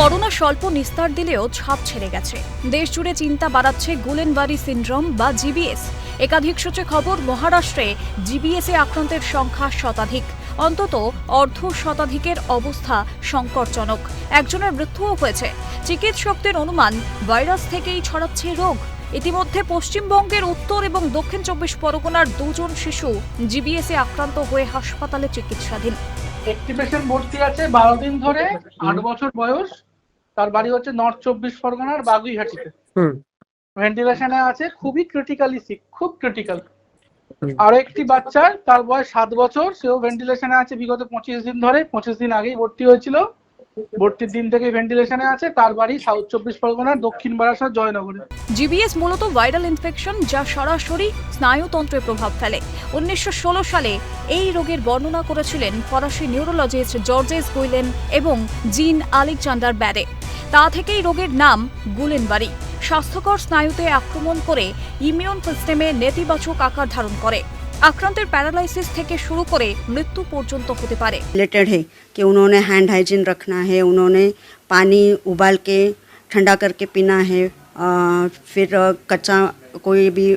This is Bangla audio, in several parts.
করোনা স্বল্প নিস্তার দিলেও ছাপ ছেড়ে গেছে। দেশ জুড়ে চিন্তা বাড়াচ্ছে গুলেনবাড়ি সিন্ড্রোম বা জিবিএস। একাধিক সূত্রে খবর, মহারাষ্ট্রে জিবিএসে আক্রান্তের সংখ্যা শতাধিক। অন্তত অর্ধ শতাধিকের অবস্থা সংকটজনক। একজনের মৃত্যুও হয়েছে। চিকিৎসকদের অনুমান, ভাইরাস থেকেই ছড়াচ্ছে রোগ। ইতিমধ্যে পশ্চিমবঙ্গের উত্তর এবং দক্ষিণ চব্বিশ পরগনার দুজন শিশু জিবিএসে আক্রান্ত হয়ে হাসপাতালে চিকিৎসাধীন। একটি পেশেন্ট ভর্তি আছে বারো দিন ধরে, আট বছর বয়স। তার বাড়ি হচ্ছে নর্থ চব্বিশ পরগনার বাগুইহাটিতে। হুম। ভেন্টিলেশনে আছে খুবই ক্রিটিক্যালি সিক খুব ক্রিটিক্যাল। আর একটি বাচ্চা তার বয়স সাত বছর সেও ভেন্টিলেশনে আছে বিগত পঁচিশ দিন ধরে পঁচিশ দিন আগেই ভর্তি হয়েছিল। ভর্তির দিন থেকে ভেন্টিলেশনে আছে তার বাড়ি সাউথ চব্বিশ পরগনার দক্ষিণ বারাসাত জয়নগরে। জিবিএস মূলত ভাইরাল ইনফেকশন যা সরাসরি স্নায়ুতন্ত্রে প্রভাব ফেলে। উনিশশো ষোলো সালে এই রোগের বর্ণনা করেছিলেন ফরাসি নিউরোলজিস্ট জর্জেস গুইলেন এবং জিন আলেকজান্ডার ব্যারে। তা থেকেই রোগের নাম গুলেনবাড়ি স্বাস্থ্যকর স্নায়ুতে আক্রমণ করে ইমিউন সিস্টেমে নেতিবাচক আকার ধারণ করে আক্রান্তের প্যারালাইসিস থেকে শুরু করে মৃত্যু পর্যন্ত হতে পারে रिलेटेड है कि उन्होंने हैंड हाइजीन रखना है उन्होंने पानी उबाल के ठंडा करके पीना है अ, फिर अ, कच्चा कोई भी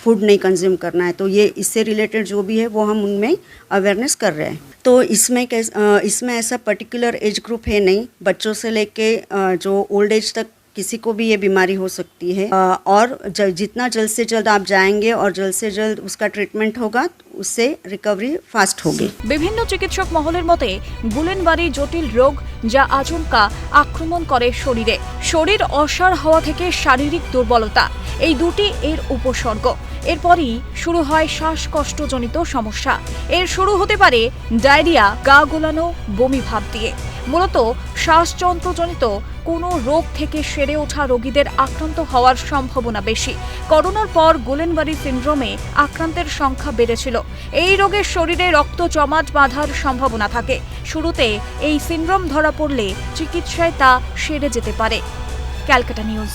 फूड नहीं कंज्यूम करना है तो ये इससे रिलेटेड जो भी है वो हम उनमें अवेयरनेस कर रहे हैं तो इसमें कैस अ, इसमें ऐसा पर्टिकुलर एज ग्रुप है नहीं बच्चों से लेके अ, जो ओल्ड एज तक किसी को भी ये बीमारी हो सकती है अ, और ज, जितना जल्द से जल्द आप जाएंगे और जल्द से जल्द उसका ट्रीटमेंट होगा उससे रिकवरी फास्ट होगी বিভিন্ন চিকিৎসক মহলের মতে গুলেনবাড়ি জটিল রোগ যা আচমকা আক্রমণ করে শরীরে শরীর অসাড় হওয়া থেকে শারীরিক দুর্বলতা এই দুটি এর উপসর্গ এরপরই শুরু হয় শ্বাসকষ্টজনিত সমস্যা। এর শুরু হতে পারে ডায়রিয়া, গা গোলানো, বমি ভাব দিয়ে। মূলত শ্বাসযন্ত্রজনিত কোনো রোগ থেকে সেরে ওঠা রোগীদের আক্রান্ত হওয়ার সম্ভাবনা বেশি। করোনার পর গুলেনবাড়ি সিন্ড্রোমে আক্রান্তের সংখ্যা বেড়েছিল। এই রোগের শরীরে রক্ত জমাট বাঁধার সম্ভাবনা থাকে। শুরুতে এই সিন্ড্রোম ধরা পড়লে চিকিৎসায় তা সেরে যেতে পারে। Calcutta news.